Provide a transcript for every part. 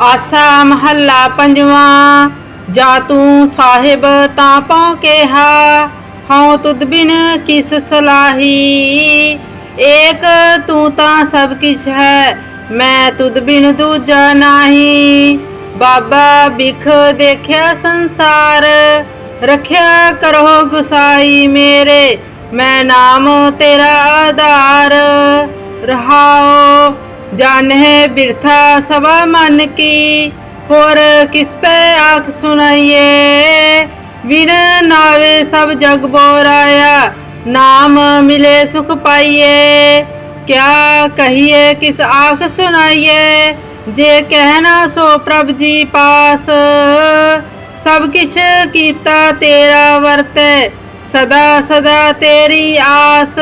ਆਸਾ ਮਹੱਲਾ ਪੰਜਵਾਂ, ਜਾ ਤੂੰ ਸਾਹਿਬ ਤਾਂ ਪਉ ਕਿਹਾ, ਹਉ ਤੁਧ ਬਿਨ ਕਿਸ ਸਲਾਹੀ? ਏਕ ਤੂੰ ਤਾਂ ਸਭ ਕਿਛ ਹੈ, ਮੈਂ ਤੁਧ ਬਿਨ ਦੂਜਾ ਨਾਹੀ। ਬਾਬਾ ਬਿਖ ਦੇਖਿਆ ਸੰਸਾਰ, ਰੱਖਿਆ ਕਰੋ ਗੁਸਾਈ ਮੇਰੇ, ਮੈਂ ਨਾਮ ਤੇਰਾ ਆਧਾਰ। ਰਹਾਓ ਜਾਣਹਿ ਬਿਰਥਾ ਸਵਾ ਮਨ ਕੀ, ਹੋਰ ਕਿਸ ਪੈ ਆਖ ਸੁਣਾਈਏ? ਵਿਣ ਨਾਵੇ ਸਭ ਜਗ ਬੋਰਾਇਆ ਨਾਮ ਮਿਲੇ ਸੁਖ ਪਾਈਏ। ਕਿਆ ਕਹੀਏ ਕਿਸ ਆਖ ਸੁਣਾਈਏ? ਜੇ ਕਹਿਣਾ ਸੋ ਪ੍ਰਭ ਜੀ ਪਾਸ। ਸਭ ਕਿਛ ਕੀਤਾ ਤੇਰਾ ਵਰਤੈ, ਸਦਾ ਸਦਾ ਤੇਰੀ ਆਸ।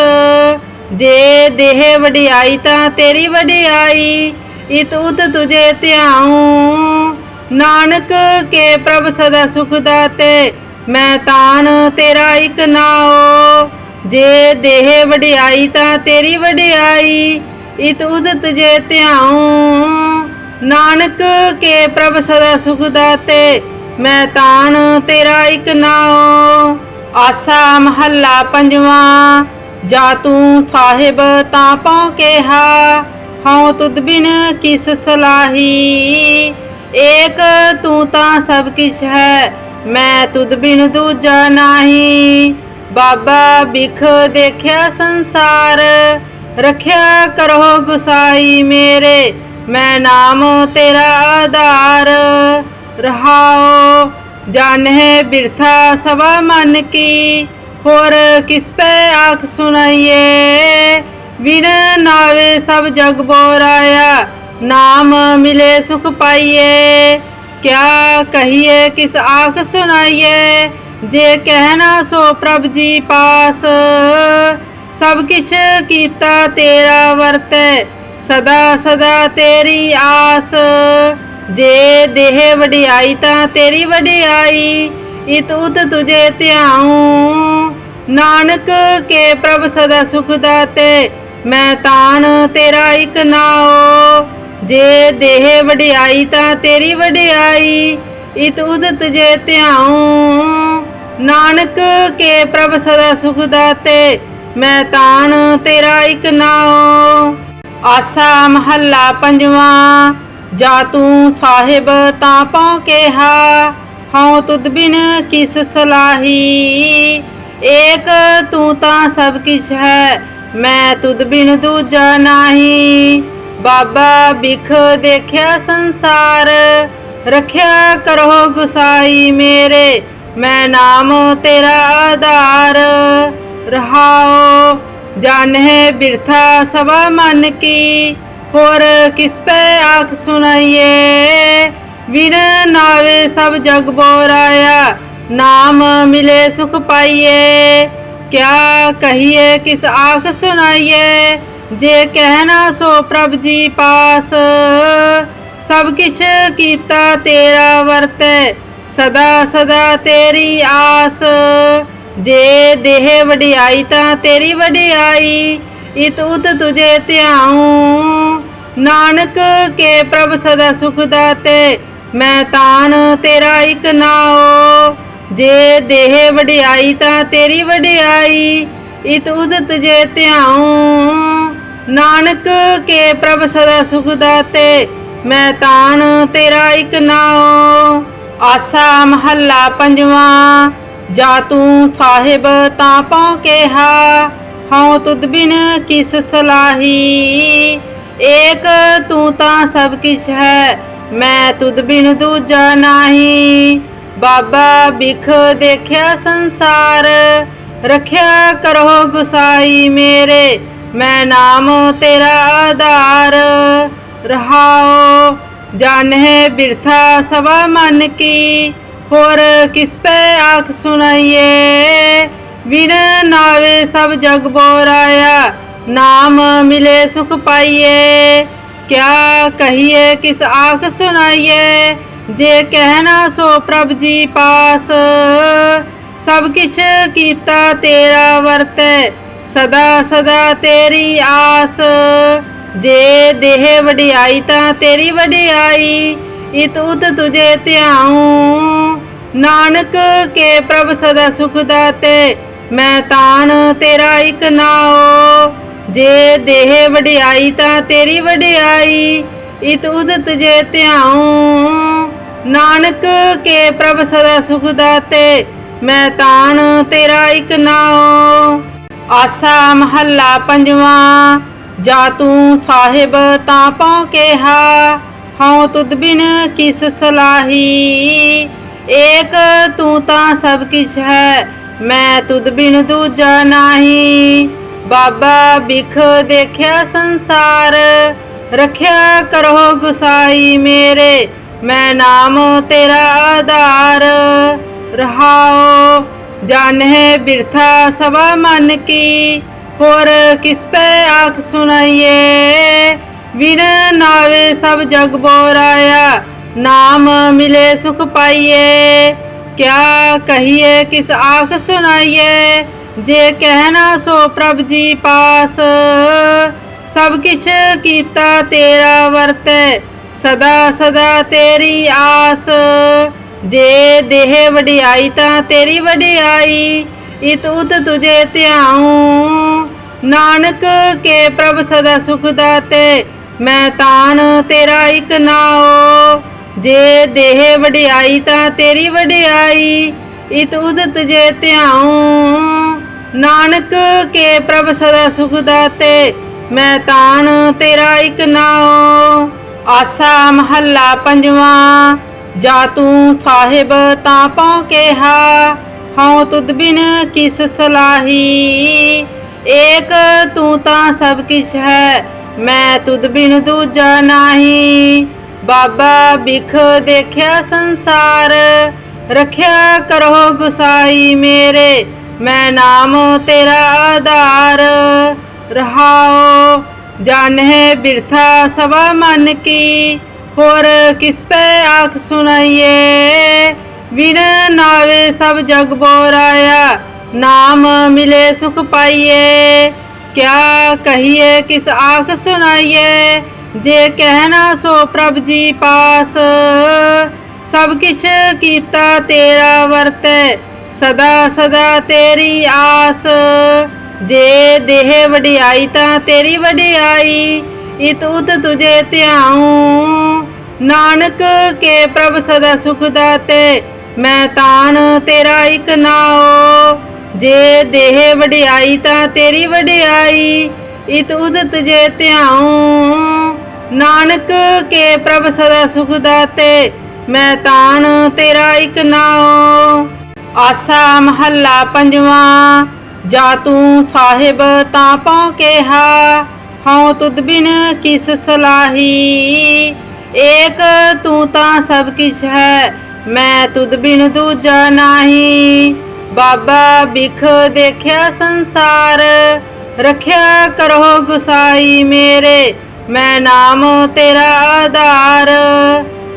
ਜੇ ਦੇਹ ਵਡਿਆਈ ਤਾਂ ਤੇਰੀ ਵਡਿਆਈ, ਇਤ ਉਤ ਤੁਝੇ ਧਿਆਉ। ਨਾਨਕ ਕੇ ਪ੍ਰਭ ਸਦਾ ਸੁਖ ਦਾਤੇ, ਮੈਂ ਤਾਨ ਤੇਰਾ ਇਕ ਨਾਉ। ਜੇ ਦੇਹ ਵਡਿਆਈ ਤਾਂ ਤੇਰੀ ਵਡਿਆਈ, ਇਤ ਉਤ ਤੁਝੇ ਧਿਆਉ। ਨਾਨਕ ਕੇ ਪ੍ਰਭ ਸਦਾ ਸੁਖ ਦਾਤੇ, ਮੈਂ ਤਾਨ ਤੇਰਾ ਇਕ ਨਾਉ। ਆਸਾ ਮਹੱਲਾ ਪੰਜਵਾਂ। ਜਾ ਤੂੰ ਸਾਹਿਬ ਤਾਂ ਪਉ ਕਿਹਾ, ਹਉ ਤੁਧ ਬਿਨ ਕਿਸ ਸਲਾਹੀ। ਏਕ ਤੂੰ ਤਾਂ ਸਭ ਕਿਛ ਹੈ, ਮੈਂ ਤੁਧ ਬਿਨ ਦੂਜਾ ਨਾਹੀ। ਬਾਬਾ ਬਿਖ ਦੇਖਿਆ ਸੰਸਾਰ, ਰੱਖਿਆ ਕਰੋ ਗੁਸਾਈ ਮੇਰੇ, ਮੈਂ ਨਾਮ ਤੇਰਾ ਆਧਾਰ। ਰਹਾਓ ਜਾਣਹਿ ਬਿਰਥਾ ਸਵਾ ਮਨ ਕੀ। ਹੋਰ ਕਿਸ ਪੈ ਆਖ ਸੁਣਾਈਏ? ਵਿਣ ਨਾਵੇ ਸਭ ਜਗ ਬੋਰਾਇਆ ਨਾਮ ਮਿਲੇ ਸੁਖ ਪਾਈਏ। ਕਿਆ ਕਹੀਏ ਕਿਸ ਆਖ ਸੁਣਾਈਏ? ਜੇ ਕਹਿਣਾ ਸੋ ਪ੍ਰਭ ਜੀ ਪਾਸ। ਸਭ ਕਿਛ ਕੀਤਾ ਤੇਰਾ ਵਰਤੈ, ਸਦਾ ਸਦਾ ਤੇਰੀ ਆਸ। ਜੇ ਦੇਹ ਵਡਿਆਈ ਤਾਂ ਤੇਰੀ ਵਡਿਆਈ, ਇਤ ਉਤ ਤੁਝੇ ਧਿਆਉ। ਨਾਨਕ ਕੇ ਪ੍ਰਭ ਸਦਾ ਸੁਖ ਦਾਤੇ, ਮੈਂ ਤਾਨ ਤੇਰਾ ਇਕ ਨਾਉ। ਜੇ ਦੇਹ ਵਡਿਆਈ ਤਾਂ ਤੇਰੀ ਵਡਿਆਈ, ਇਤ ਉਦਤ ਜੇ ਧਿਆਉ। ਨਾਨਕ ਕੇ ਪ੍ਰਭ ਸਦਾ ਸੁਖ ਦਾਤੇ, ਮੈਂ ਤਾਨ ਤੇਰਾ ਇਕ ਨਾਉ। ਆਸਾ ਮਹੱਲਾ ਪੰਜਵਾਂ, ਜਾ ਤੂੰ ਸਾਹਿਬ ਤਾਂ ਪਉ ਕੇਹਾ, ਹਉ ਤੁਧ ਬਿਨ ਕਿਸ ਸਲਾਹੀ। ਏਕ ਤੂੰ ਤਾਂ ਸਭ ਕਿਛ ਹੈ, ਮੈਂ ਤੁਧ ਬਿਨ ਦੂਜਾ ਨਾਹੀ। ਬਾਬਾ ਬਿਖ ਦੇਖਿਆ ਸੰਸਾਰ, ਰੱਖਿਆ ਕਰੋ ਗੁਸਾਈ ਮੇਰੇ, ਮੈਂ ਨਾਮ ਤੇਰਾ ਆਧਾਰ। ਰਹਾਓ ਜਾਣਹਿ ਬਿਰਥਾ ਸਵਾ ਮਨ ਕੀ, ਹੋਰ ਕਿਸ ਪੈ ਆਖ ਸੁਣਾਈਏ। ਵਿਣ ਨਾਵੇ ਸਭ ਜਗ ਬੋਰਾਇਆ ਨਾਮ ਮਿਲੇ ਸੁਖ ਪਾਈਏ, ਕਿਆ ਕਹੀਏ ਕਿਸ ਆਖ ਸੁਣਾਈਏ, ਜੇ ਕਹਿਣਾ ਸੋ ਪ੍ਰਭ ਜੀ ਪਾਸ। ਸਭ ਕਿਛ ਕੀਤਾ ਤੇਰਾ ਵਰਤੈ, ਸਦਾ ਸਦਾ ਤੇਰੀ ਆਸ। ਜੇ ਦੇਹ ਵਡਿਆਈ ਤਾਂ ਤੇਰੀ ਵਡਿਆਈ, ਇਤ ਉਤ ਤੁਝੇ ਧਿਆਉ। ਨਾਨਕ ਕੇ ਪ੍ਰਭ ਸਦਾ ਸੁਖ ਦਾਤੇ, ਮੈਂ ਤਾਨ ਤੇਰਾ ਇਕ ਨਾਉ। ਜੇ ਦੇਹ ਵਡਿਆਈ ਤਾਂ ਤੇਰੀ ਵਡਿਆਈ, ਇਤ ਉਦਤ ਜੇ ਧਿਆਉ। ਨਾਨਕ ਕੇ ਪ੍ਰਭ ਸਦਾ ਸੁਖ ਦਾਤੇ, ਮੈਂ ਤਾਨ ਤੇਰਾ ਇਕ ਨਾਉ। ਆਸਾ ਮਹੱਲਾ ਪੰਜਵਾਂ, ਜਾ ਤੂੰ ਸਾਹਿਬ ਤਾਂ ਪਉ ਕਿਹਾ, ਹਉ ਤੁਧ ਬਿਨ ਕਿਸ ਸਲਾਹੀ। ਏਕ ਤੂੰ ਤਾਂ ਸਭ ਕਿਛ ਹੈ, ਮੈਂ ਤੁਧ ਬਿਨ ਦੂਜਾ ਨਾਹੀ। ਬਾਬਾ ਬਿਖ ਦੇਖਿਆ ਸੰਸਾਰ, ਰੱਖਿਆ ਕਰੋ ਗੁਸਾਈ ਮੇਰੇ, ਮੈਂ ਨਾਮ ਤੇਰਾ ਆਧਾਰ। ਰਹਾਓ, ਜਾਣਹਿ ਬਿਰਥਾ ਸਵਾ ਮਨ ਕੀ, ਹੋਰ ਕਿਸ ਪੈ ਆਖ ਸੁਣਾਈਏ? ਵਿਣ ਨਾਵੇ ਸਭ ਜਗ ਬੋਰਾਇਆ ਨਾਮ ਮਿਲੇ ਸੁਖ ਪਾਈਏ। ਕਿਆ ਕਹੀਏ, ਕਿਸ ਆਖ ਸੁਣਾਈਏ? ਜੇ ਕਹਿਣਾ ਸੋ ਪ੍ਰਭ ਜੀ ਪਾਸ, ਸਭ ਕਿਛ ਕੀਤਾ ਤੇਰਾ ਵਰਤੈ, ਸਦਾ ਸਦਾ ਤੇਰੀ ਆਸ। ਜੇ ਦੇਹ ਵਡਿਆਈ ਤਾਂ ਤੇਰੀ ਵਡਿਆਈ, ਇਤ ਉਤ ਤੁਝੇ ਧਿਆਉ। ਨਾਨਕ ਕੇ ਪ੍ਰਭ ਸਦਾ ਸੁਖ ਦਾਤੇ, ਮੈਂ ਤਾਣ ਤੇਰਾ ਇਕ ਨਾਉ। ਜੇ ਦੇਹ ਵਡਿਆਈ ਤਾਂ ਤੇਰੀ ਵਡਿਆਈ, ਇਤ ਉਤ ਤੁਝੇ ਧਿਆਉ। ਨਾਨਕ ਕੇ ਪ੍ਰਭ ਸਦਾ ਸੁਖ ਦਾਤੇ, ਮੈਂ ਤਾਣ ਤੇਰਾ ਇਕ ਨਾਉ। ਆਸਾ ਮਹੱਲਾ ਪੰਜਵਾਂ, ਜਾ ਤੂੰ ਸਾਹਿਬ ਤਾਂ ਪਉ ਕਿਹਾ, ਹਉ ਤੁਧ ਬਿਨ ਕਿਸ ਸਲਾਹੀ। ਏਕ ਤੂੰ ਤਾਂ ਸਭ ਕਿਛ ਹੈ, ਮੈਂ ਤੁਧ ਬਿਨ ਦੂਜਾ ਨਾਹੀ। ਬਾਬਾ ਬਿਖ ਦੇਖਿਆ ਸੰਸਾਰ, ਰੱਖਿਆ ਕਰੋ ਗੁਸਾਈ ਮੇਰੇ। ਮੈਂ ਨਾਮ ਤੇਰਾ ਆਧਾਰ ਰਹਾਓ ਜਾਣਹਿ ਬਿਰਥਾ ਸਵਾ ਮਨ ਕੀ, ਹੋਰ ਕਿਸ ਪੈ ਆਖ ਸੁਣਾਈਏ? ਵਿਣ ਨਾਵੇ ਸਭ ਜਗ ਬੋਰਾਇਆ ਨਾਮ ਮਿਲੇ ਸੁਖ ਪਾਈਏ। ਕਿਆ ਕਹੀਏ ਕਿਸ ਆਖ ਸੁਣਾਈਏ? ਜੇ ਕਹਿਣਾ ਸੋ ਪ੍ਰਭ ਜੀ ਪਾਸ, ਸਭ ਕਿਛ ਕੀਤਾ ਤੇਰਾ ਵਰਤੈ। ਸਦਾ ਸਦਾ ਤੇਰੀ ਆਸ। ਜੇ ਦੇਹ ਵਡਿਆਈ ਤਾਂ ਤੇਰੀ ਵਡਿਆਈ। ਇਤ ਉਤ ਤੁਝੇ ਧਿਆਉ। ਨਾਨਕ ਕੇ ਪ੍ਰਭ ਸਦਾ ਸੁਖ ਦਾਤੇ। ਮੈਂ ਤਾਣ ਤੇਰਾ ਇਕ ਨਾਉ। ਜੇ ਦੇਹ ਵਡਿਆਈ ਤਾਂ ਤੇਰੀ ਵਡਿਆਈ। ਇਤ ਉਤ ਤੁਝੇ ਧਿਆਉ। ਨਾਨਕ ਕੇ ਪ੍ਰਭ ਸਦਾ ਸੁਖ ਦਾਤੇ। ਮੈਂ ਤਾਣ ਤੇਰਾ ਇਕ ਨਾਉ। ਆਸਾ ਮਹੱਲਾ ਪੰਜਵਾਂ, ਜਾ ਤੂੰ ਸਾਹਿਬ ਤਾਂ ਪਉ ਕਿਹਾ, ਹਉ ਤੁਧ ਬਿਨ ਕਿਸ ਸਲਾਹੀ? ਏਕ ਤੂੰ ਤਾਂ ਸਭ ਕਿਛ ਹੈ, ਮੈਂ ਤੁਧ ਬਿਨ ਦੂਜਾ ਨਾਹੀ। ਬਾਬਾ ਬਿਖ ਦੇਖਿਆ ਸੰਸਾਰ, ਰੱਖਿਆ ਕਰੋ ਗੁਸਾਈ ਮੇਰੇ, ਮੈਂ ਨਾਮ ਤੇਰਾ ਆਧਾਰ। ਰਹਾਓ ਜਾਣਹਿ ਬਿਰਥਾ ਸਵਾ ਮਨ ਕੀ, ਹੋਰ ਕਿਸ ਪੈ ਆਖ ਸੁਣਾਈਏ? ਵਿਣ ਨਾਵੇ ਸਭ ਜਗ ਬੋਰਾਇਆ ਨਾਮ ਮਿਲੇ ਸੁਖ ਪਾਈਏ। ਕਿਆ ਕਹੀਏ ਕਿਸ ਆਖ ਸੁਣਾਈਏ? ਜੇ ਕਹਿਣਾ ਸੋ ਪ੍ਰਭ ਜੀ ਪਾਸ। ਸਭ ਕਿਛ ਕੀਤਾ ਤੇਰਾ ਵਰਤੈ, ਸਦਾ ਸਦਾ ਤੇਰੀ ਆਸ। ਜੇ ਦੇਹ ਵਡਿਆਈ ਤਾਂ ਤੇਰੀ ਵਡਿਆਈ, ਇਤ ਉਤ ਤੁਝੇ ਧਿਆਉ। ਨਾਨਕ ਕੇ ਪ੍ਰਭ ਸਦਾ ਸੁਖ ਦਾਤੇ, ਮੈਂ ਤਾਣ ਤੇਰਾ ਇਕ ਨਾਉ। ਜੇ ਦੇਹ ਵਡਿਆਈ ਤਾਂ ਤੇਰੀ ਵਡਿਆਈ, ਇਤ ਉਤ ਤੁਝੇ ਧਿਆਉ। ਨਾਨਕ ਕੇ ਪ੍ਰਭ ਸਦਾ ਸੁਖ ਦਾਤੇ, ਮੈਂ ਤਾਣ ਤੇਰਾ ਇਕ ਨਾਉ। ਆਸਾ ਮਹੱਲਾ ਪੰਜਵਾਂ ਜਾ ਤੂੰ ਸਾਹਿਬ ਤਾਂ ਪਉ ਕਿਹਾ, ਹਉ ਤੁਧ ਬਿਨ ਕਿਸ ਸਲਾਹੀ। ਏਕ ਤੂੰ ਤਾਂ ਸਭ ਕਿਛ ਹੈ, ਮੈਂ ਤੁਧ ਬਿਨ ਦੂਜਾ ਨਾਹੀ। ਬਾਬਾ ਬਿਖ ਦੇਖਿਆ ਸੰਸਾਰ, ਰੱਖਿਆ ਕਰੋ ਗੁਸਾਈ ਮੇਰੇ, ਮੈਂ ਨਾਮ ਤੇਰਾ ਆਧਾਰ।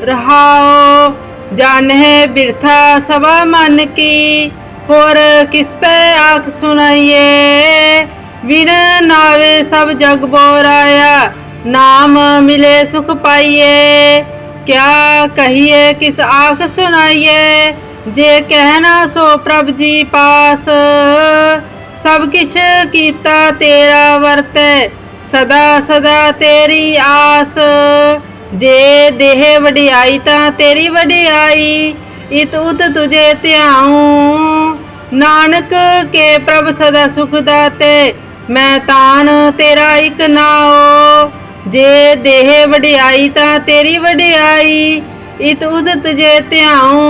ਰਹਾਓ ਜਾਣਹਿ ਬਿਰਥਾ ਸਵਾ ਮਨ ਕੀ। ਹੋਰ ਕਿਸ ਪੈ ਆਖ ਸੁਣਾਈਏ? ਵਿਣ ਨਾਵੇ ਸਭ ਜਗ ਬੋਰਾਇਆ ਨਾਮ ਮਿਲੇ ਸੁਖ ਪਾਈਏ। ਕਿਆ ਕਹੀਏ ਕਿਸ ਆਖ ਸੁਣਾਈਏ? ਜੇ ਕਹਿਣਾ ਸੋ ਪ੍ਰਭ ਜੀ ਪਾਸ। ਸਭ ਕਿਛ ਕੀਤਾ ਤੇਰਾ ਵਰਤੈ, ਸਦਾ ਸਦਾ ਤੇਰੀ ਆਸ। ਜੇ ਦੇਹ ਵਡਿਆਈ ਤਾਂ ਤੇਰੀ ਵਡਿਆਈ, ਇਤ ਉਤ ਤੁਝੇ ਧਿਆਉ। ਨਾਨਕ ਕੇ ਪ੍ਰਭ ਸਦਾ ਸੁਖ ਦਾਤੇ, ਮੈਂ ਤਾਨ ਤੇਰਾ ਇਕ ਨਾਉ। ਜੇ ਦੇਹ ਵਡਿਆਈ ਤਾਂ ਤੇਰੀ ਵਡਿਆਈ, ਇਤ ਉਦਤ ਜੇ ਧਿਆਉ।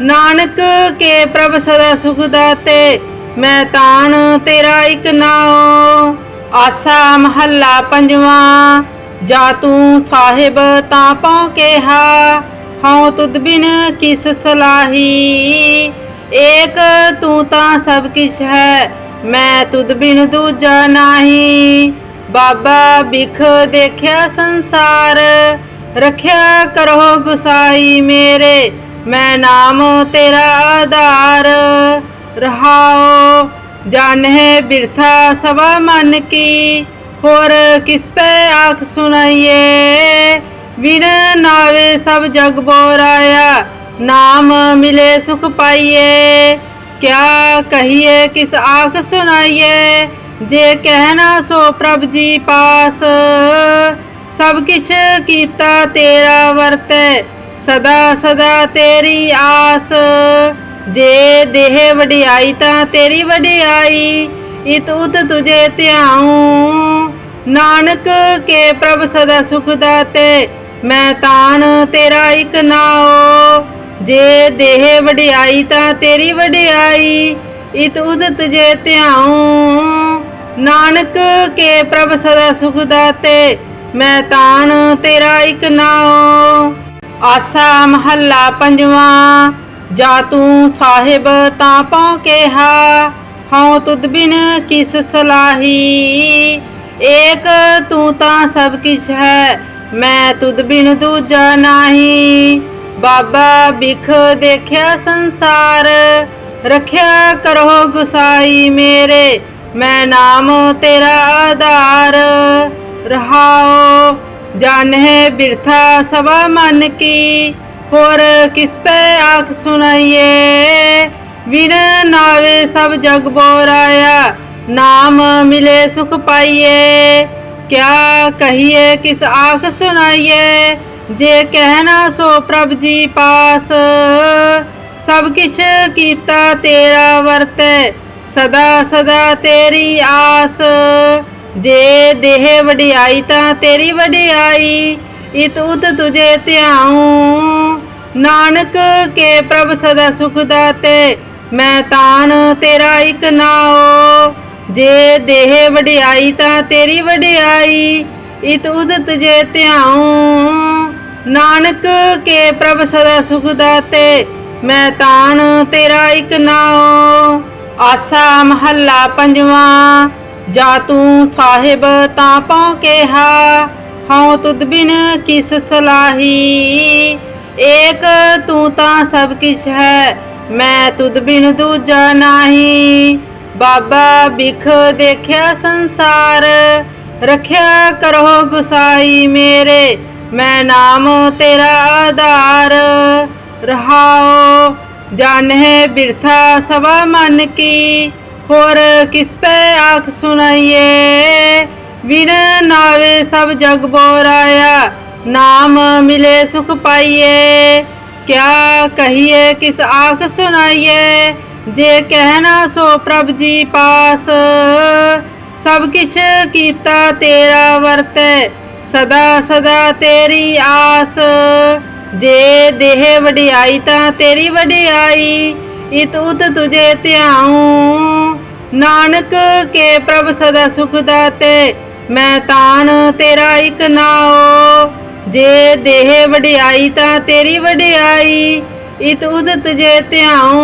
ਨਾਨਕ ਕੇ ਪ੍ਰਭ ਸਦਾ ਸੁਖ ਦਾਤੇ, ਮੈਂ ਤਾਣ ਤੇਰਾ ਇਕ ਨਾਉ। ਆਸਾ ਮਹੱਲਾ ਪੰਜਵਾਂ, ਜਾ ਤੂੰ ਸਾਹਿਬ ਤਾਂ ਪਉ ਕੇਹਾ, ਹਉ ਤੁਧ ਬਿਨ ਕਿਸ ਸਲਾਹੀ। ਏਕ ਤੂੰ ਤਾਂ ਸਭ ਕਿਛ ਹੈ, ਮੈਂ ਤੁਧ ਬਿਨ ਦੂਜਾ ਨਾਹੀ। ਬਾਬਾ ਬਿਖ ਦੇਖਿਆ ਸੰਸਾਰ, ਰੱਖਿਆ ਕਰੋ ਗੁਸਾਈ ਮੇਰੇ, ਮੈਂ ਨਾਮ ਤੇਰਾ ਆਧਾਰ। ਰਹਾਓ ਜਾਣਹਿ ਬਿਰਥਾ ਸਵਾ ਮਨ ਕੀ, ਹੋਰ ਕਿਸ ਪੈ ਆਖ ਸੁਣਾਈਏ। ਵਿਣ ਨਾਵੇ ਸਭ ਜਗ ਬੋਰਾਇਆ ਨਾਮ ਮਿਲੇ ਸੁਖ ਪਾਈਏ, ਕਿਆ ਕਹੀਏ ਕਿਸ ਆਖ ਸੁਣਾਈਏ, ਜੇ ਕਹਿਣਾ ਸੋ ਪ੍ਰਭ ਜੀ ਪਾਸ। ਸਭ ਕਿਛ ਕੀਤਾ ਤੇਰਾ ਵਰਤੈ, ਸਦਾ ਸਦਾ ਤੇਰੀ ਆਸ। ਜੇ ਦੇਹ ਵਡਿਆਈ ਤਾਂ ਤੇਰੀ ਵਡਿਆਈ, ਇਤ ਉਤ ਤੁਝੇ ਧਿਆਉ। ਨਾਨਕ ਕੇ ਪ੍ਰਭ ਸਦਾ ਸੁਖ ਦਾਤੇ, ਮੈਂ ਤਾਨ ਤੇਰਾ ਇਕ ਨਾਉ। ਜੇ ਦੇਹ ਵਡਿਆਈ ਤਾਂ ਤੇਰੀ ਵਡਿਆਈ, ਇਤ ਉਦਤ ਜੇ ਧਿਆਉ। ਨਾਨਕ ਕੇ ਪ੍ਰਭ ਸਦਾ ਸੁਖ ਦਾਤੇ, ਮੈਂ ਤਾਨ ਤੇਰਾ ਇਕ ਨਾਉ। ਆਸਾ ਮਹੱਲਾ ਪੰਜਵਾਂ, ਜਾ ਤੂੰ ਸਾਹਿਬ ਤਾਂ ਪਉ ਕਿਹਾ, ਹਉ ਤੁਧ ਬਿਨ ਕਿਸ ਸਲਾਹੀ। ਏਕ ਤੂੰ ਤਾਂ ਸਭ ਕਿਛ ਹੈ, ਮੈਂ ਤੁਧ ਬਿਨ ਦੂਜਾ ਨਾਹੀ। ਬਾਬਾ ਬਿਖ ਦੇਖਿਆ ਸੰਸਾਰ, ਰੱਖਿਆ ਕਰੋ ਗੁਸਾਈ ਮੇਰੇ, ਮੈਂ ਨਾਮ ਤੇਰਾ ਆਧਾਰ। ਰਹਾਓ, ਜਾਣਹਿ ਬਿਰਥਾ ਸਭਾ ਮਨ ਕੀ, ਹੋਰ ਕਿਸ ਪੈ ਆਖ ਸੁਣਾਈਏ। ਵਿਣ ਨਾਵੇ ਸਭ ਜਗ ਬੋਰਾਇਆ ਨਾਮ ਮਿਲੇ ਸੁਖ ਪਾਈਏ। ਕਿਆ ਕਹੀਏ ਕਿਸ ਆਖ ਸੁਣਾਈਏ। ਜੇ ਕਹਿਣਾ ਸੋ ਪ੍ਰਭ ਜੀ ਪਾਸ, ਸਭ ਕਿਛ ਕੀਤਾ ਤੇਰਾ ਵਰਤੈ, ਸਦਾ ਸਦਾ ਤੇਰੀ ਆਸ। ਜੇ ਦੇਹ ਵਡਿਆਈ ਤਾਂ ਤੇਰੀ ਵਡਿਆਈ, ਇਤ ਉਤ ਤੁਝੇ ਧਿਆਉ। ਨਾਨਕ ਕੇ ਪ੍ਰਭ ਸਦਾ ਸੁਖ ਦਾਤੇ, ਮੈਂ ਤਾਨ ਤੇਰਾ ਇਕ ਨਾਉ। ਜੇ ਦੇਹ ਵਡਿਆਈ ਤਾਂ ਤੇਰੀ ਵਡਿਆਈ, ਇਤ ਉਤ ਤੁਝੇ ਧਿਆਉ। ਨਾਨਕ ਕੇ ਪ੍ਰਭ ਸਦਾ ਸੁਖ ਦਾਤੇ, ਮੈਂ ਤਾਨ ਤੇਰਾ ਇਕ ਨਾਉ। ਆਸਾ ਮਹੱਲਾ ਪੰਜਵਾਂ, ਜਾ ਤੂੰ ਸਾਹਿਬ ਤਾਂ ਪਉ ਕਿਹਾ, ਹਉ ਤੁਧ ਬਿਨ ਕਿਸ ਸਲਾਹੀ। ਏਕ ਤੂੰ ਤਾਂ ਸਭ ਕਿਛ ਹੈ, ਮੈਂ ਤੁਧ ਬਿਨ ਦੂਜਾ ਨਾਹੀ। ਬਾਬਾ ਬਿਖ ਦੇਖਿਆ ਸੰਸਾਰ, ਰੱਖਿਆ ਕਰੋ ਗੁਸਾਈ ਮੇਰੇ। ਮੈਂ ਨਾਮ ਤੇਰਾ ਆਧਾਰ ਰਹਾਓ ਜਾਣਹਿ ਬਿਰਥਾ ਸਭਾ ਮਨ ਕੀ, ਹੋਰ ਕਿਸ ਪੈ ਆਖ ਸੁਣਾਈਏ? ਵਿਣ ਨਾਵੇ ਸਭ ਜਗ ਬੋਰਾਇਆ ਨਾਮ ਮਿਲੇ ਸੁਖ ਪਾਈਏ। ਕਿਆ ਕਹੀਏ ਕਿਸ ਆਖ ਸੁਣਾਈਏ? ਜੇ ਕਹਿਣਾ ਸੋ ਪ੍ਰਭ ਜੀ ਪਾਸ, ਸਭ ਕਿਛ ਕੀਤਾ ਤੇਰਾ ਵਰਤੈ। ਸਦਾ ਸਦਾ ਤੇਰੀ ਆਸ। ਜੇ ਦੇਹ ਵਡਿਆਈ ਤਾਂ ਤੇਰੀ ਵਡਿਆਈ। ਇਤ ਉਤ ਤੁਝੇ ਧਿਆਉ। ਨਾਨਕ ਕੇ ਪ੍ਰਭ ਸਦਾ ਸੁਖ ਦਾਤੇ। ਮੈਂ ਤਾਨ ਤੇਰਾ ਇਕ ਨਾਉ। ਜੇ ਦੇਹ ਵਡਿਆਈ ਤਾਂ ਤੇਰੀ ਵਡਿਆਈ। ਇਤ ਉਤ ਤੁਝੇ ਧਿਆਉ।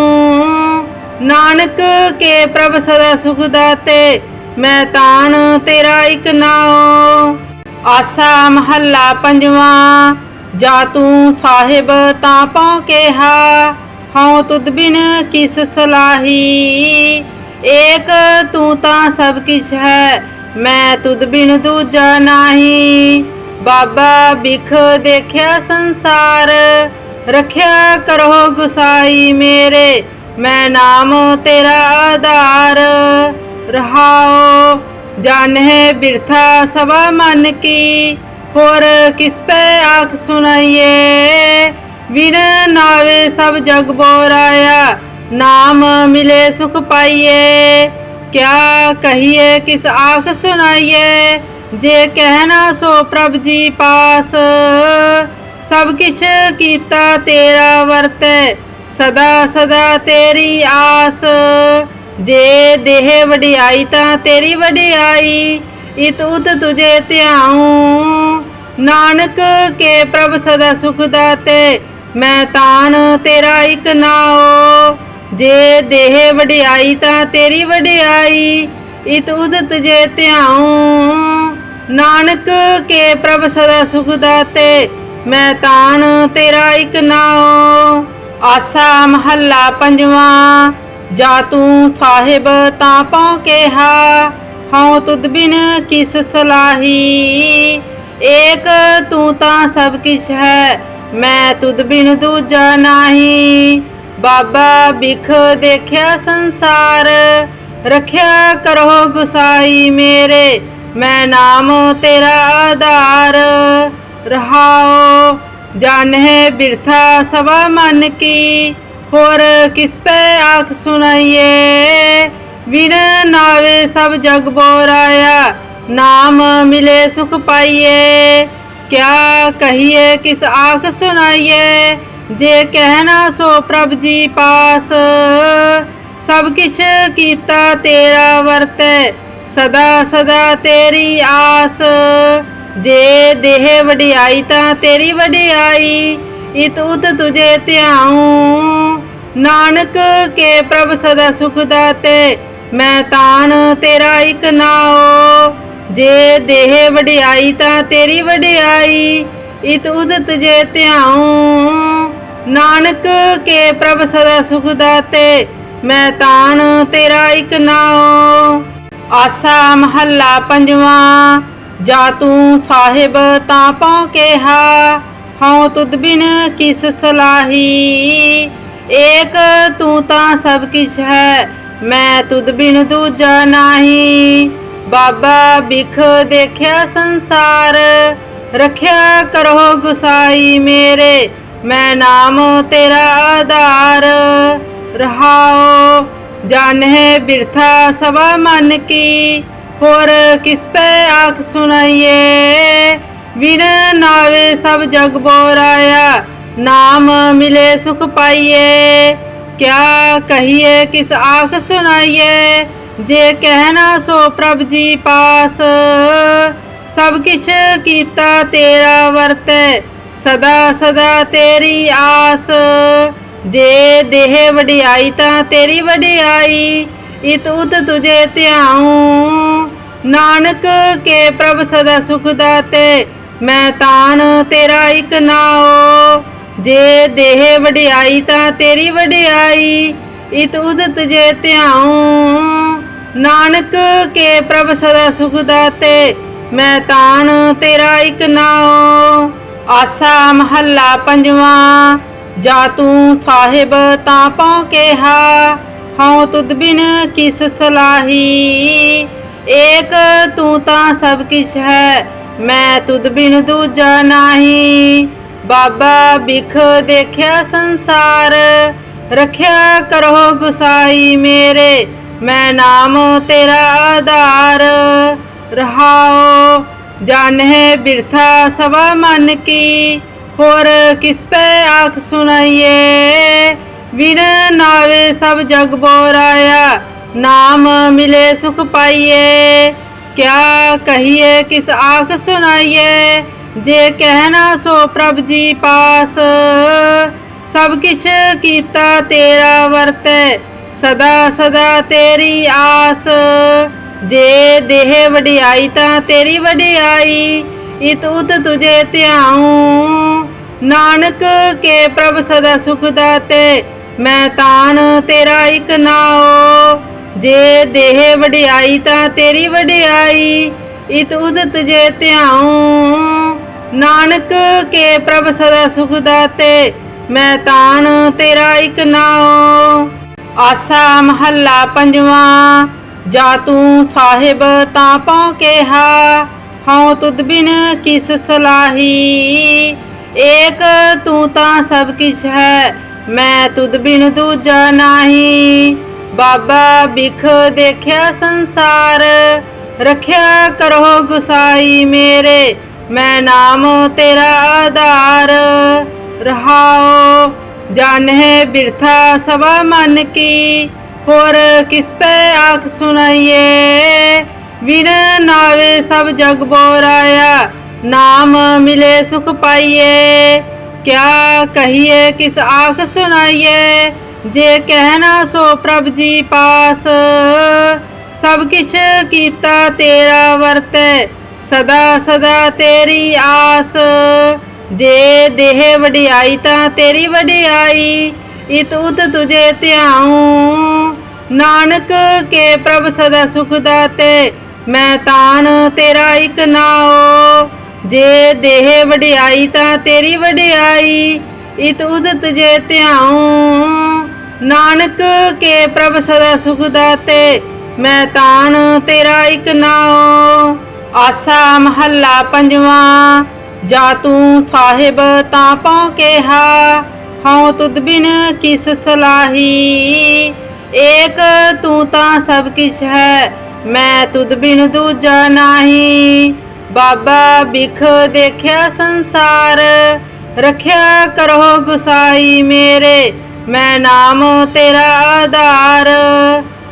ਨਾਨਕ ਕੇ ਪ੍ਰਭ ਸਦਾ ਸੁਖ ਦਾਤੇ। ਮੈਂ ਤਾਨ ਤੇਰਾ ਇਕ ਨਾਉ। ਆਸਾ ਮਹੱਲਾ ਪੰਜਵਾਂ, ਜਾ ਤੂੰ ਸਾਹਿਬ ਤਾਂ ਪਉ ਕਿਹਾ, ਹਉ ਤੁਧ ਬਿਨ ਕਿਸ ਸਲਾਹੀ। ਏਕ ਤੂੰ ਤਾਂ ਸਭ ਕਿਛ ਹੈ, ਮੈਂ ਤੁਧ ਬਿਨ ਦੂਜਾ ਨਾਹੀ। ਬਾਬਾ ਬਿਖ ਦੇਖਿਆ ਸੰਸਾਰ, ਰੱਖਿਆ ਕਰੋ ਗੁਸਾਈ ਮੇਰੇ, ਮੈਂ ਨਾਮ ਤੇਰਾ ਆਧਾਰ। ਰਹਾਓ ਜਾਣਹਿ ਬਿਰਥਾ ਸਭਾ ਮਨ ਕੀ, ਹੋਰ ਕਿਸ ਪੈ ਆਖ ਸੁਣਾਈਏ? ਵਿਣ ਨਾਵੇ ਸਭ ਜਗ ਬੋਰਾਇਆ ਨਾਮ ਮਿਲੇ ਸੁਖ ਪਾਈਏ। ਕਿਆ ਕਹੀਏ ਕਿਸ ਆਖ ਸੁਣਾਈਏ? ਜੇ ਕਹਿਣਾ ਸੋ ਪ੍ਰਭ ਜੀ ਪਾਸ। ਸਭ ਕਿਛ ਕੀਤਾ ਤੇਰਾ ਵਰਤੈ, ਸਦਾ ਸਦਾ ਤੇਰੀ ਆਸ। ਜੇ ਦੇਹ ਵਡਿਆਈ ਤਾਂ ਤੇਰੀ ਵਡਿਆਈ, ਇਤ ਉਤ ਤੁਝੇ ਧਿਆਉ। ਨਾਨਕ ਕੇ ਪ੍ਰਭ ਸਦਾ ਸੁਖ ਦਾਤੇ, ਮੈਂ ਤਾਨ ਤੇਰਾ ਇਕ ਨਾਉ। ਜੇ ਦੇਹ ਵਡਿਆਈ ਤਾਂ ਤੇਰੀ ਵਡਿਆਈ, ਇਤ ਉਤ ਤੁਝੇ ਧਿਆਉ। ਨਾਨਕ ਕੇ ਪ੍ਰਭ ਸਦਾ ਸੁਖ ਦਾਤੇ, ਮੈਂ ਤਾਨ ਤੇਰਾ ਇਕ ਨਾਉ। ਆਸਾ ਮਹੱਲਾ ਪੰਜਵਾਂ। ਜਾ ਤੂੰ ਸਾਹਿਬ ਤਾਂ ਪਉ ਕਿਹਾ, ਹਉ ਤੁਧ ਬਿਨ ਕਿਸ ਸਲਾਹੀ। ਏਕ ਤੂੰ ਤਾਂ ਸਭ ਕਿਛ ਹੈ, ਮੈਂ ਤੁਧ ਬਿਨ ਦੂਜਾ ਨਾਹੀ। ਬਾਬਾ ਬਿਖ ਦੇਖਿਆ ਸੰਸਾਰ, ਰੱਖਿਆ ਕਰੋ ਗੁਸਾਈ ਮੇਰੇ, ਮੈਂ ਨਾਮ ਤੇਰਾ ਆਧਾਰ। ਰਹਾਓ ਜਾਣਹਿ ਬਿਰਥਾ ਸਵਾ ਮਨ ਕੀ। ਹੋਰ ਕਿਸ ਪੈ ਆਖ ਸੁਣਾਈਏ? ਵਿਣ ਨਾਵੇ ਸਭ ਜਗ ਬੋਰਾਇਆ ਨਾਮ ਮਿਲੇ ਸੁਖ ਪਾਈਏ। ਕਿਆ ਕਹੀਏ ਕਿਸ ਆਖ ਸੁਣਾਈਏ? ਜੇ ਕਹਿਣਾ ਸੋ ਪ੍ਰਭ ਜੀ ਪਾਸ। ਸਭ ਕਿਛ ਕੀਤਾ ਤੇਰਾ ਵਰਤੈ, ਸਦਾ ਸਦਾ ਤੇਰੀ ਆਸ। ਜੇ ਦੇਹ ਵਡਿਆਈ ਤਾਂ ਤੇਰੀ ਵਡਿਆਈ, ਇਤ ਉਤ ਤੁਝੇ ਧਿਆਉ। ਨਾਨਕ ਕੇ ਪ੍ਰਭ ਸਦਾ ਸੁਖ ਦਾਤੇ, ਮੈਂ ਤਾਣ ਤੇਰਾ ਇਕ ਨਾਉ। ਜੇ ਦੇਹ ਵਡਿਆਈ ਤਾਂ ਤੇਰੀ ਵਡਿਆਈ, ਇਤ ਉਦਤ ਜੇ ਧਿਆਉ। ਨਾਨਕ ਕੇ ਪ੍ਰਭ ਸਦਾ ਸੁਖ ਦਾਤੇ, ਮੈਂ ਤਾਣ ਤੇਰਾ ਇਕ ਨਾਉ। ਆਸਾ ਮਹੱਲਾ ਪੰਜਵਾਂ, ਜਾ ਤੂੰ ਸਾਹਿਬ ਤਾਂ ਪਉ ਕੇਹਾ, ਹਉ ਤੁਧ ਬਿਨ ਕਿਸ ਸਲਾਹੀ। ਏਕ ਤੂੰ ਤਾਂ ਸਭ ਕਿਛ ਹੈ, ਮੈਂ ਤੁਧ ਬਿਨ ਦੂਜਾ ਨਾਹੀ। ਬਾਬਾ ਬਿਖ ਦੇਖਿਆ ਸੰਸਾਰ, ਰੱਖਿਆ ਕਰੋ ਗੁਸਾਈ ਮੇਰੇ, ਮੈਂ ਨਾਮ ਤੇਰਾ ਆਧਾਰ। ਰਹਾਓ ਜਾਣਹਿ ਬਿਰਥਾ ਸਵਾ ਮਨ ਕੀ, ਹੋਰ ਕਿਸ ਪੈ ਆਖ ਸੁਣਾਈਏ। ਵਿਣ ਨਾਵੇ ਸਭ ਜਗ ਬੋਰਾਇਆ ਨਾਮ ਮਿਲੇ ਸੁਖ ਪਾਈਏ, ਕਿਆ ਕਹੀਏ ਕਿਸ ਆਖ ਸੁਣਾਈਏ, ਜੇ ਕਹਿਣਾ ਸੋ ਪ੍ਰਭ ਜੀ ਪਾਸ। ਸਭ ਕਿਛ ਕੀਤਾ ਤੇਰਾ ਵਰਤੈ, ਸਦਾ ਸਦਾ ਤੇਰੀ ਆਸ। ਜੇ ਦੇਹ ਵਡਿਆਈ ਤਾਂ ਤੇਰੀ ਵਡਿਆਈ, ਇਤ ਉਤ ਤੁਝੇ ਧਿਆਉ। ਨਾਨਕ ਕੇ ਪ੍ਰਭ ਸਦਾ ਸੁਖ ਦਾਤੇ, ਮੈਂ ਤਾਨ ਤੇਰਾ ਇਕ ਨਾਉ। ਜੇ ਦੇਹ ਵਡਿਆਈ ਤਾਂ ਤੇਰੀ ਵਡਿਆਈ, ਇਤ ਉਦਤ ਜੇ ਧਿਆਉ। ਨਾਨਕ ਕੇ ਪ੍ਰਭ ਸਦਾ ਸੁਖ ਦਾਤੇ, ਮੈਂ ਤਾਣ ਤੇਰਾ ਇਕ ਨਾਉ। ਆਸਾ ਮਹੱਲਾ ਪੰਜਵਾਂ, ਜਾ ਤੂੰ ਸਾਹਿਬ ਤਾਂ ਪਉ ਕਿਹਾ, ਹਉ ਤੁਧ ਬਿਨ ਕਿਸ ਸਲਾਹੀ। ਏਕ ਤੂੰ ਤਾਂ ਸਭ ਕਿਛ ਹੈ, ਮੈਂ ਤੁਧ ਬਿਨ ਦੂਜਾ ਨਾਹੀ। ਬਾਬਾ ਬਿਖ ਦੇਖਿਆ ਸੰਸਾਰ, ਰੱਖਿਆ ਕਰੋ ਗੁਸਾਈ ਮੇਰੇ, ਮੈਂ ਨਾਮ ਤੇਰਾ ਆਧਾਰ। ਰਹਾਓ, ਜਾਣਹਿ ਬਿਰਥਾ ਸਵਾ ਮਨ ਕੀ, ਹੋਰ ਕਿਸ ਪੈ ਆਖ ਸੁਣਾਈਏ? ਵਿਣ ਨਾਵੇ ਸਭ ਜਗ ਬੋਰਾਇਆ ਨਾਮ ਮਿਲੇ ਸੁਖ ਪਾਈਏ। ਕਿਆ ਕਹੀਏ ਕਿਸ ਆਖ ਸੁਣਾਈਏ? ਜੇ ਕਹਿਣਾ ਸੋ ਪ੍ਰਭ ਜੀ ਪਾਸ, ਸਭ ਕਿਛ ਕੀਤਾ ਤੇਰਾ ਵਰਤੈ, ਸਦਾ ਸਦਾ ਤੇਰੀ ਆਸ। ਜੇ ਦੇਹ ਵਡਿਆਈ ਤਾਂ ਤੇਰੀ ਵਡਿਆਈ, ਇਤ ਉਤ ਤੁਝੇ ਧਿਆਉ। ਨਾਨਕ ਕੇ ਪ੍ਰਭ ਸਦਾ ਸੁਖ ਦਾਤੇ, ਮੈਂ ਤਾਨ ਤੇਰਾ ਇਕ ਨਾਉ। ਜੇ ਦੇਹ ਵਡਿਆਈ ਤਾਂ ਤੇਰੀ ਵਡਿਆਈ, ਇਤ ਉਤ ਤੁਝੇ ਧਿਆਉ। ਨਾਨਕ ਕੇ ਪ੍ਰਭ ਸਦਾ ਸੁਖ ਦਾਤੇ, ਮੈਂ ਤਾਣ ਤੇਰਾ ਇਕ ਨਾਉ। ਆਸਾ ਮਹੱਲਾ ਪੰਜਵਾਂ, ਜਾ ਤੂੰ ਸਾਹਿਬ ਤਾਂ ਪਉ ਕਿਹਾ, ਹਉ ਤੁਧ ਬਿਨ ਕਿਸ ਸਲਾਹੀ। ਏਕ ਤੂੰ ਤਾਂ ਸਭ ਕਿਛ ਹੈ, ਮੈਂ ਤੁਧ ਬਿਨ ਦੂਜਾ ਨਾਹੀ। ਬਾਬਾ ਬਿਖ ਦੇਖਿਆ ਸੰਸਾਰ, ਰੱਖਿਆ ਕਰੋ ਗੁਸਾਈ ਮੇਰੇ ਮੈਂ ਨਾਮ ਤੇਰਾ ਆਧਾਰ ਰਹਾਓ ਜਾਣਹਿ ਬਿਰਥਾ ਸਵਾ ਮਨ ਕੀ, ਹੋਰ ਕਿਸ ਪੈ ਆਖ ਸੁਣਾਈਏ? ਵਿਣ ਨਾਵੇ ਸਭ ਜਗ ਬੋਰਾਇਆ ਨਾਮ ਮਿਲੇ ਸੁਖ ਪਾਈਏ। ਕਿਆ ਕਹੀਏ ਕਿਸ ਆਖ ਸੁਣਾਈਏ? ਜੇ ਕਹਿਣਾ ਸੋ ਪ੍ਰਭ ਜੀ ਪਾਸ, ਸਭ ਕਿਛ ਕੀਤਾ ਤੇਰਾ ਵਰਤੈ। ਸਦਾ ਸਦਾ ਤੇਰੀ ਆਸ। ਜੇ ਦੇਹ ਵਡਿਆਈ ਤਾਂ ਤੇਰੀ ਵਡਿਆਈ, ਇਤ ਉਤ ਤੁਝੇ ਧਿਆਉ। ਨਾਨਕ ਕੇ ਪ੍ਰਭ ਸਦਾ ਸੁਖ ਦਾਤੇ, ਮੈਂ ਤਾਣ ਤੇਰਾ ਇਕ ਨਾਉ। ਜੇ ਦੇਹ ਵਡਿਆਈ ਤਾਂ ਤੇਰੀ ਵਡਿਆਈ, ਇਤ ਉਤ ਜੇ ਧਿਆਉ। ਨਾਨਕ ਕੇ ਪ੍ਰਭ ਸਦਾ ਸੁਖ ਦਾਤੇ, ਮੈਂ ਤਾਣ ਤੇਰਾ ਇਕ ਨਾਉ। ਆਸਾ ਮਹੱਲਾ ਪੰਜਵਾਂ, ਜਾ ਤੂੰ ਸਾਹਿਬ ਤਾਂ ਪਉ ਕਿਹਾ, ਹਉ ਤੁਧ ਬਿਨ ਕਿਸ ਸਲਾਹੀ। ਏਕ ਤੂੰ ਤਾਂ ਸਭ ਕਿਛ ਹੈ, ਮੈਂ ਤੁਧ ਬਿਨ ਦੂਜਾ ਨਾਹੀ। ਬਾਬਾ ਬਿਖ ਦੇਖਿਆ ਸੰਸਾਰ, ਰੱਖਿਆ ਕਰੋ ਗੁਸਾਈ ਮੇਰੇ, ਮੈਂ ਨਾਮ ਤੇਰਾ ਆਧਾਰ।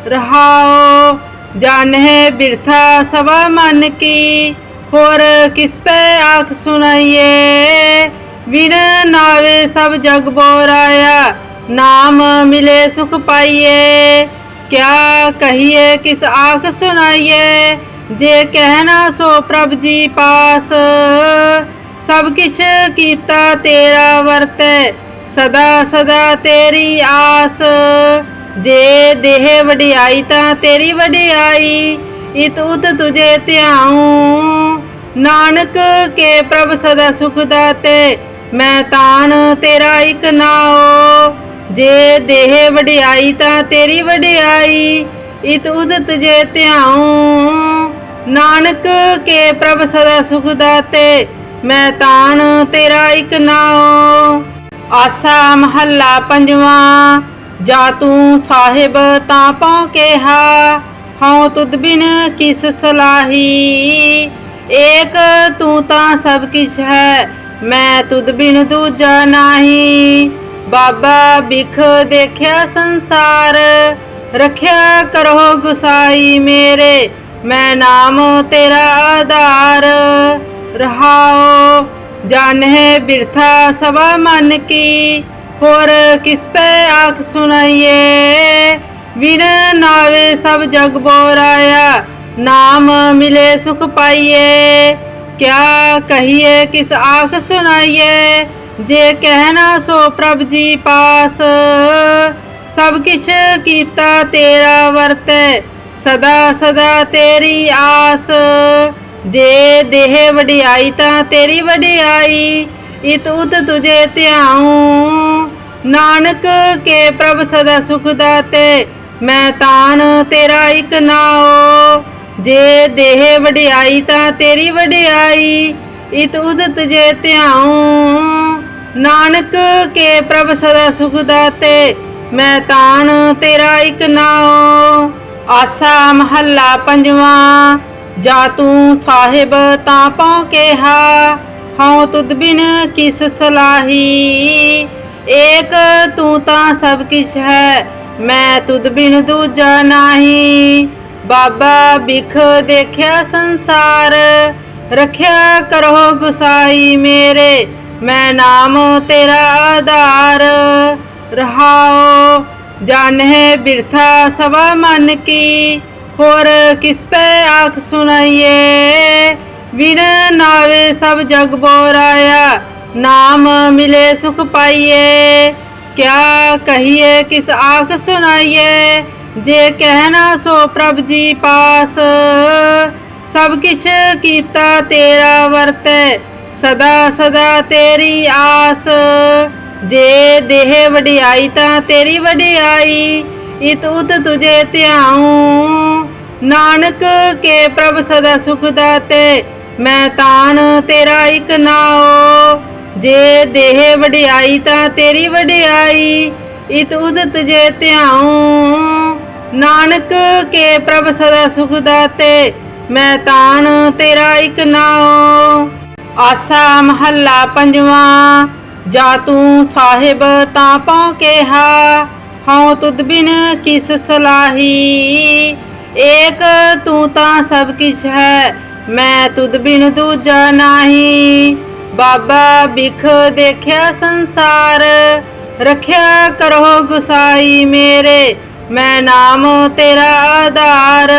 ਰਹਾਓ ਜਾਣਹਿ ਬਿਰਥਾ ਸਵਾ ਮਨ ਕੀ, ਹੋਰ ਕਿਸ ਪੈ ਆਖ ਸੁਣਾਈਏ? ਵਿਣ ਨਾਵੇ ਸਭ ਜਗ ਬੋਰਾਇਆ ਨਾਮ ਮਿਲੇ ਸੁਖ ਪਾਈਏ। ਕਿਆ ਕਹੀਏ ਕਿਸ ਆਖ ਸੁਣਾਈਏ? ਜੇ ਕਹਿਣਾ ਸੋ ਪ੍ਰਭ ਜੀ ਪਾਸ। ਸਭ ਕਿਛ ਕੀਤਾ ਤੇਰਾ ਵਰਤੈ, ਸਦਾ ਸਦਾ ਤੇਰੀ ਆਸ। ਜੇ ਦੇਹ ਵਡਿਆਈ ਤਾਂ ਤੇਰੀ ਵਡਿਆਈ, ਇਤ ਉਤ ਤੁਝੇ ਧਿਆਉ। ਨਾਨਕ ਕੇ ਪ੍ਰਭ ਸਦਾ ਸੁਖ ਦਾਤੇ, ਮੈਂ ਤਾਣ ਤੇਰਾ ਇਕ ਨਾਉ। ਜੇ ਦੇਹ ਵਡਿਆਈ ਤਾਂ ਤੇਰੀ ਵਡਿਆਈ, ਇਤ ਉਦਤ ਜੇ ਧਿਆਉ। ਨਾਨਕ ਕੇ ਪ੍ਰਭ ਸਦਾ ਸੁਖ ਦਾਤੇ, ਮੈਂ ਤਾਣ ਤੇਰਾ ਇਕ ਨਾਉ। ਆਸਾ ਮਹੱਲਾ ਪੰਜਵਾਂ ਜਾ ਤੂੰ ਸਾਹਿਬ ਤਾਂ ਪਉ ਕਿਹਾ, ਹਉ ਤੁਧ ਬਿਨ ਕਿਸ ਸਲਾਹੀ। ਏਕ ਤੂੰ ਤਾਂ ਸਭ ਕਿਛ ਹੈ, ਮੈਂ ਤੁਧ ਬਿਨ ਦੂਜਾ ਨਾਹੀ। ਬਾਬਾ ਬਿਖ ਦੇਖਿਆ ਸੰਸਾਰ, ਰੱਖਿਆ ਕਰੋ ਗੁਸਾਈ ਮੇਰੇ, ਮੈਂ ਨਾਮ ਤੇਰਾ ਆਧਾਰ। ਰਹਾਓ ਜਾਣਹਿ ਬਿਰਥਾ ਸਵਾ ਮਨ ਕੀ। ਹੋਰ ਕਿਸ ਪੈ ਆਖ ਸੁਣਾਈਏ? ਵਿਣ ਨਾਵੇ ਸਭ ਜਗ ਬੋਰਾਇਆ ਨਾਮ ਮਿਲੇ ਸੁਖ ਪਾਈਏ। ਕਿਆ ਕਹੀਏ ਕਿਸ ਆਖ ਸੁਣਾਈਏ? ਜੇ ਕਹਿਣਾ ਸੋ ਪ੍ਰਭ ਜੀ ਪਾਸ। ਸਭ ਕਿਛ ਕੀਤਾ ਤੇਰਾ ਵਰਤੈ, ਸਦਾ ਸਦਾ ਤੇਰੀ ਆਸ। ਜੇ ਦੇਹ ਵਡਿਆਈ ਤਾਂ ਤੇਰੀ ਵਡਿਆਈ, ਇਤ ਉਤ ਤੁਝੇ ਧਿਆਉ। ਨਾਨਕ ਕੇ ਪ੍ਰਭ ਸਦਾ ਸੁਖ ਦਾਤੇ, ਮੈਂ ਤਾਣ ਤੇਰਾ ਇਕ ਨਾਉ। ਜੇ ਦੇਹ ਵਡਿਆਈ ਤਾਂ ਤੇਰੀ ਵਡਿਆਈ, ਇਤ ਉਦਤ ਜੇ ਧਿਆਉ। ਨਾਨਕ ਕੇ ਪ੍ਰਭ ਸਦਾ ਸੁਖ ਦਾਤੇ, ਮੈਂ ਤਾਣ ਤੇਰਾ ਇਕ ਨਾਉ। ਆਸਾ ਮਹੱਲਾ ਪੰਜਵਾਂ, ਜਾ ਤੂੰ ਸਾਹਿਬ ਤਾਂ ਪਉ ਕਿਹਾ, ਹਉ ਤੁਧ ਬਿਨ ਕਿਸ ਸਲਾਹੀ। ਏਕ ਤੂੰ ਤਾਂ ਸਭ ਕਿਛ ਹੈ, ਮੈਂ ਤੁਧ ਬਿਨ ਦੂਜਾ ਨਾਹੀ। ਬਾਬਾ ਬਿਖ ਦੇਖਿਆ ਸੰਸਾਰ, ਰੱਖਿਆ ਕਰੋ ਗੁਸਾਈ ਮੇਰੇ, ਮੈਂ ਨਾਮ ਤੇਰਾ ਆਧਾਰ। ਰਹਾਓ ਜਾਣਹਿ ਬਿਰਥਾ ਸਵਾ ਮਨ ਕੀ, ਹੋਰ ਕਿਸ ਪੈ ਆਖ ਸੁਣਾਈਏ। ਵਿਣ ਨਾਵੇ ਸਭ ਜਗ ਬੋਰਾਇਆ ਨਾਮ ਮਿਲੇ ਸੁਖ ਪਾਈਏ, ਕਿਆ ਕਹੀਏ ਕਿਸ ਆਖ ਸੁਣਾਈਏ, ਜੇ ਕਹਿਣਾ ਸੋ ਪ੍ਰਭ ਜੀ ਪਾਸ। ਸਭ ਕਿਛ ਕੀਤਾ ਤੇਰਾ ਵਰਤੈ, ਸਦਾ ਸਦਾ ਤੇਰੀ ਆਸ। ਜੇ ਦੇਹ ਵਡਿਆਈ ਤਾਂ ਤੇਰੀ ਵਡਿਆਈ, ਇਤ ਉਤ ਤੁਝੇ ਧਿਆਉ। ਨਾਨਕ ਕੇ ਪ੍ਰਭ ਸਦਾ ਸੁਖ ਦਾਤੇ, ਮੈਂ ਤਾਨ ਤੇਰਾ ਇਕ ਨਾਉ। ਜੇ ਦੇਹ ਵਡਿਆਈ ਤਾਂ ਤੇਰੀ ਵਡਿਆਈ, ਇਤ ਉਦਤ ਜੇ ਧਿਆਉ। ਨਾਨਕ ਕੇ ਪ੍ਰਭ ਸਦਾ ਸੁਖ ਦਾਤੇ, ਮੈਂ ਤਾਣ ਤੇਰਾ ਇਕ ਨਾਉ। ਆਸਾ ਮਹੱਲਾ ਪੰਜਵਾਂ, ਜਾ ਤੂੰ ਸਾਹਿਬ ਤਾਂ ਪਉ ਕਿਹਾ, ਹਉ ਤੁਧ ਬਿਨ ਕਿਸ ਸਲਾਹੀ। ਏਕ ਤੂੰ ਤਾਂ ਸਭ ਕਿਛ ਹੈ, ਮੈਂ ਤੁਧ ਬਿਨ ਦੂਜਾ ਨਾਹੀ। ਬਾਬਾ ਬਿਖ ਦੇਖਿਆ ਸੰਸਾਰ, ਰੱਖਿਆ ਕਰੋ ਗੁਸਾਈ ਮੇਰੇ, ਮੈਂ ਨਾਮ ਤੇਰਾ ਆਧਾਰ।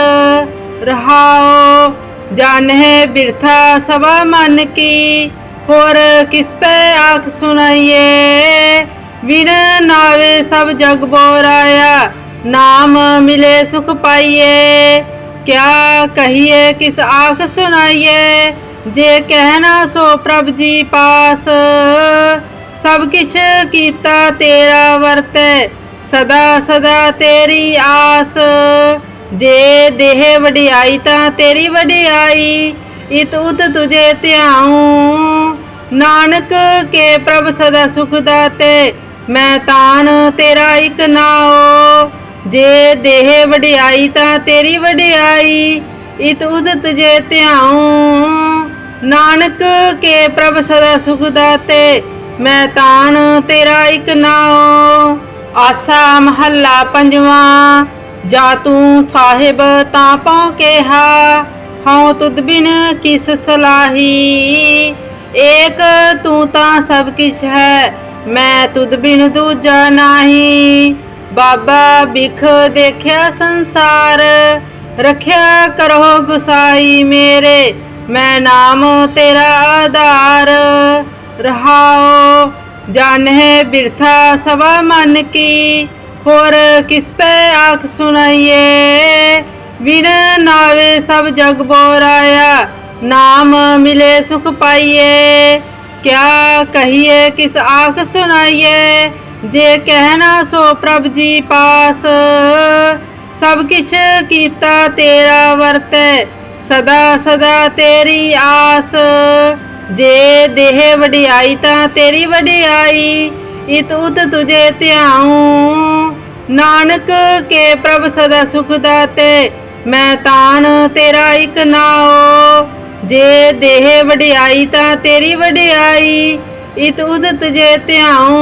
ਰਹਾਓ ਜਾਣਹਿ ਬਿਰਥਾ ਸਵਾ ਮਨ ਕੀ, ਹੋਰ ਕਿਸ ਪੈ ਆਖ ਸੁਣਾਈਏ। ਵਿਣ ਨਾਵੇ ਸਭ ਜਗ ਬੋਰਾਇਆ ਨਾਮ ਮਿਲੇ ਸੁਖ ਪਾਈਏ। ਕਿਆ ਕਹੀਏ ਕਿਸ ਆਖ ਸੁਣਾਈਏ। ਜੇ ਕਹਿਣਾ ਸੋ ਪ੍ਰਭ ਜੀ ਪਾਸ, ਸਭ ਕਿਛ ਕੀਤਾ ਤੇਰਾ ਵਰਤੈ, ਸਦਾ ਸਦਾ ਤੇਰੀ ਆਸ। ਜੇ ਦੇਹ ਵਡਿਆਈ ਤਾਂ ਤੇਰੀ ਵਡਿਆਈ, ਇਤ ਉਤ ਤੁਝੇ ਧਿਆਉ। ਨਾਨਕ ਕੇ ਪ੍ਰਭ ਸਦਾ ਸੁਖ ਦਾਤੇ, ਮੈਂ ਤਾਨ ਤੇਰਾ ਇਕ ਨਾਉ। ਜੇ ਦੇਹ ਵਡਿਆਈ ਤਾਂ ਤੇਰੀ ਵਡਿਆਈ, ਇਤ ਉਤ ਤੁਝੇ ਧਿਆਉ। ਨਾਨਕ ਕੇ ਪ੍ਰਭ ਸਦਾ ਸੁਖ ਦਾਤੇ, ਮੈਂ ਤਾਨ ਤੇਰਾ ਇਕ ਨਾਉ। ਆਸਾ ਮਹੱਲਾ ਪੰਜਵਾਂ, ਜਾ ਤੂੰ ਸਾਹਿਬ ਤਾਂ ਪਉ ਕਿਹਾ, ਹਉ ਤੁਧ ਬਿਨ ਕਿਸ ਸਲਾਹੀ। ਏਕ ਤੂੰ ਤਾਂ ਸਭ ਕਿਛ ਹੈ, ਮੈਂ ਤੁਧ ਬਿਨ ਦੂਜਾ ਨਾਹੀ। ਬਾਬਾ ਬਿਖ ਦੇਖਿਆ ਸੰਸਾਰ, ਰੱਖਿਆ ਕਰੋ ਗੁਸਾਈ ਮੇਰੇ। ਮੈਂ ਨਾਮ ਤੇਰਾ ਆਧਾਰ ਰਹਾਓ ਜਾਣਹਿ ਬਿਰਥਾ ਸਵਾ ਮਨ ਕੀ, ਹੋਰ ਕਿਸ ਪੈ ਆਖ ਸੁਣਾਈਏ? ਵਿਣ ਨਾਵੇ ਸਭ ਜਗ ਬੋਰਾਇਆ ਨਾਮ ਮਿਲੇ ਸੁਖ ਪਾਈਏ। ਕਿਆ ਕਹੀਏ ਕਿਸ ਆਖ ਸੁਣਾਈਏ? ਜੇ ਕਹਿਣਾ ਸੋ ਪ੍ਰਭ ਜੀ ਪਾਸ, ਸਭ ਕਿਛ ਕੀਤਾ ਤੇਰਾ ਵਰਤੈ ਸਦਾ ਸਦਾ ਤੇਰੀ ਆਸ। ਜੇ ਦੇਹ ਵਡਿਆਈ ਤਾਂ ਤੇਰੀ ਵਡਿਆਈ। ਇਤ ਉਤ ਤੁਝੇ ਧਿਆਉ। ਨਾਨਕ ਕੇ ਪ੍ਰਭ ਸਦਾ ਸੁਖ ਦਾਤੇ। ਮੈਂ ਤਾਨ ਤੇਰਾ ਇਕ ਨਾਉ। ਜੇ ਦੇਹ ਵਡਿਆਈ ਤਾਂ ਤੇਰੀ ਵਡਿਆਈ। ਇਤ ਉਤ ਤੁਝੇ ਧਿਆਉ।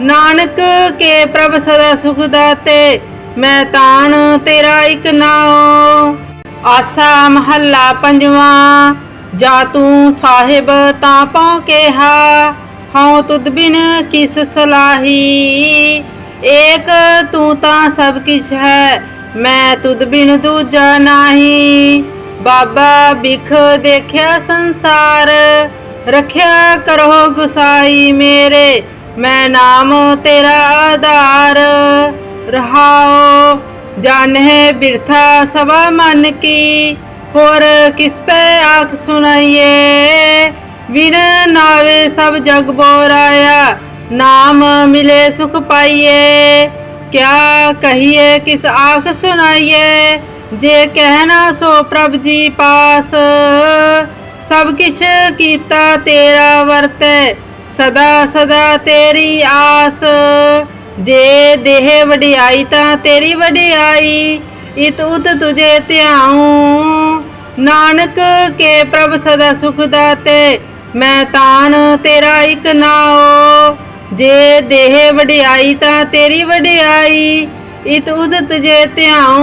ਨਾਨਕ ਕੇ ਪ੍ਰਭ ਸਦਾ ਸੁਖ ਦਾਤੇ। ਮੈਂ ਤਾਨ ਤੇਰਾ ਇਕ ਨਾਉ। ਆਸਾ ਮਹੱਲਾ ਪੰਜਵਾਂ, ਜਾ ਤੂੰ ਸਾਹਿਬ ਤਾਂ ਪਉ ਕਿਹਾ, ਹਉ ਤੁਧ ਬਿਨ ਕਿਸ ਸਲਾਹੀ। ਏਕ ਤੂੰ ਤਾਂ ਸਭ ਕਿਛ ਹੈ, ਮੈਂ ਤੁਧ ਬਿਨ ਦੂਜਾ ਨਾਹੀ। ਬਾਬਾ ਬਿਖ ਦੇਖਿਆ ਸੰਸਾਰ, ਰੱਖਿਆ ਕਰੋ ਗੁਸਾਈ ਮੇਰੇ, ਮੈਂ ਨਾਮ ਤੇਰਾ ਆਧਾਰ। ਰਹਾਓ ਜਾਣਹਿ ਬਿਰਥਾ ਸਵਾ ਮਨ ਕੀ, ਹੋਰ ਕਿਸ ਪੈ ਆਖ ਸੁਣਾਈਏ? ਵਿਣ ਨਾਵੇ ਸਭ ਜਗ ਬੋਰਾਇਆ ਨਾਮ ਮਿਲੇ ਸੁਖ ਪਾਈਏ। ਕਿਆ ਕਹੀਏ ਕਿਸ ਆਖ ਸੁਣਾਈਏ? ਜੇ ਕਹਿਣਾ ਸੋ ਪ੍ਰਭ ਜੀ ਪਾਸ। ਸਭ ਕਿਛ ਕੀਤਾ ਤੇਰਾ ਵਰਤੈ, ਸਦਾ ਸਦਾ ਤੇਰੀ ਆਸ। ਜੇ ਦੇਹ ਵਡਿਆਈ ਤਾਂ ਤੇਰੀ ਵਡਿਆਈ, ਇਤ ਉਤ ਤੁਝੇ ਧਿਆਉ। ਨਾਨਕ ਕੇ ਪ੍ਰਭ ਸਦਾ ਸੁਖ ਦਾਤੇ, ਮੈਂ ਤਾਨ ਤੇਰਾ ਇਕ ਨਾਉ। ਜੇ ਦੇਹ ਵਡਿਆਈ ਤਾਂ ਤੇਰੀ ਵਡਿਆਈ, ਇਤ ਉਤ ਤੁਝੇ ਧਿਆਉ।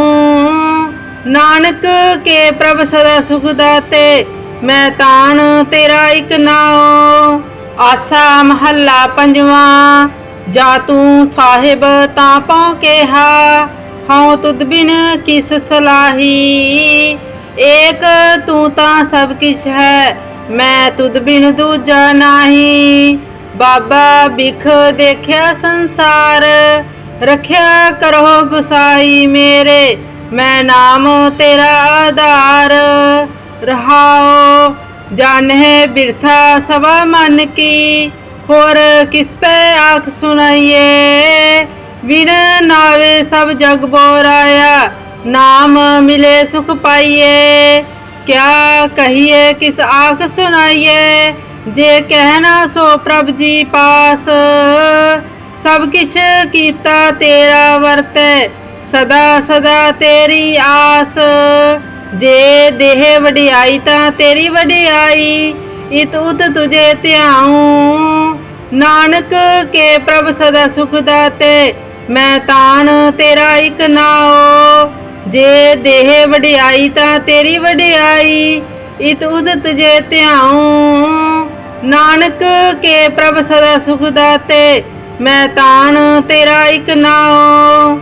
ਨਾਨਕ ਕੇ ਪ੍ਰਭ ਸਦਾ ਸੁਖ ਦਾਤੇ, ਮੈਂ ਤਾਨ ਤੇਰਾ ਇਕ ਨਾਉ। ਆਸਾ ਮਹੱਲਾ ਪੰਜਵਾਂ। ਜਾ ਤੂੰ ਸਾਹਿਬ ਤਾਂ ਪਉ ਕਿਹਾ, ਹਉ ਤੁਧ ਬਿਨ ਕਿਸ ਸਲਾਹੀ। ਏਕ ਤੂੰ ਤਾਂ ਸਭ ਕਿਛ ਹੈ, ਮੈਂ ਤੁਧ ਬਿਨ ਦੂਜਾ ਨਾਹੀ। ਬਾਬਾ ਬਿਖ ਦੇਖਿਆ ਸੰਸਾਰ, ਰੱਖਿਆ ਕਰੋ ਗੁਸਾਈ ਮੇਰੇ, ਮੈਂ ਨਾਮ ਤੇਰਾ ਆਧਾਰ। ਰਹਾਓ ਜਾਣਹਿ ਬਿਰਥਾ ਸਵਾ ਮਨ ਕੀ। ਹੋਰ ਕਿਸ ਪੈ ਆਖ ਸੁਣਾਈਏ? ਵਿਣ ਨਾਵੇ ਸਭ ਜਗ ਬੋਰਾਇਆ ਨਾਮ ਮਿਲੇ ਸੁਖ ਪਾਈਏ। ਕਿਆ ਕਹੀਏ ਕਿਸ ਆਖ ਸੁਣਾਈਏ? ਜੇ ਕਹਿਣਾ ਸੋ ਪ੍ਰਭ ਜੀ ਪਾਸ। ਸਭ ਕਿਛ ਕੀਤਾ ਤੇਰਾ ਵਰਤੈ, ਸਦਾ ਸਦਾ ਤੇਰੀ ਆਸ। ਜੇ ਦੇਹ ਵਡਿਆਈ ਤਾਂ ਤੇਰੀ ਵਡਿਆਈ, ਇਤ ਉਤ ਤੁਝੇ ਧਿਆਉ। ਨਾਨਕ ਕੇ ਪ੍ਰਭ ਸਦਾ ਸੁਖ ਦਾਤੇ, ਮੈਂ ਤਾਣ ਤੇਰਾ ਇਕ ਨਾਉ। ਜੇ ਦੇਹ ਵਡਿਆਈ ਤਾਂ ਤੇਰੀ ਵਡਿਆਈ, ਇਤ ਉਦਤ ਜੇ ਧਿਆਉ। ਨਾਨਕ ਕੇ ਪ੍ਰਭ ਸਦਾ ਸੁਖ ਦਾਤੇ, ਮੈਂ ਤਾਣ ਤੇਰਾ ਇਕ ਨਾਉ।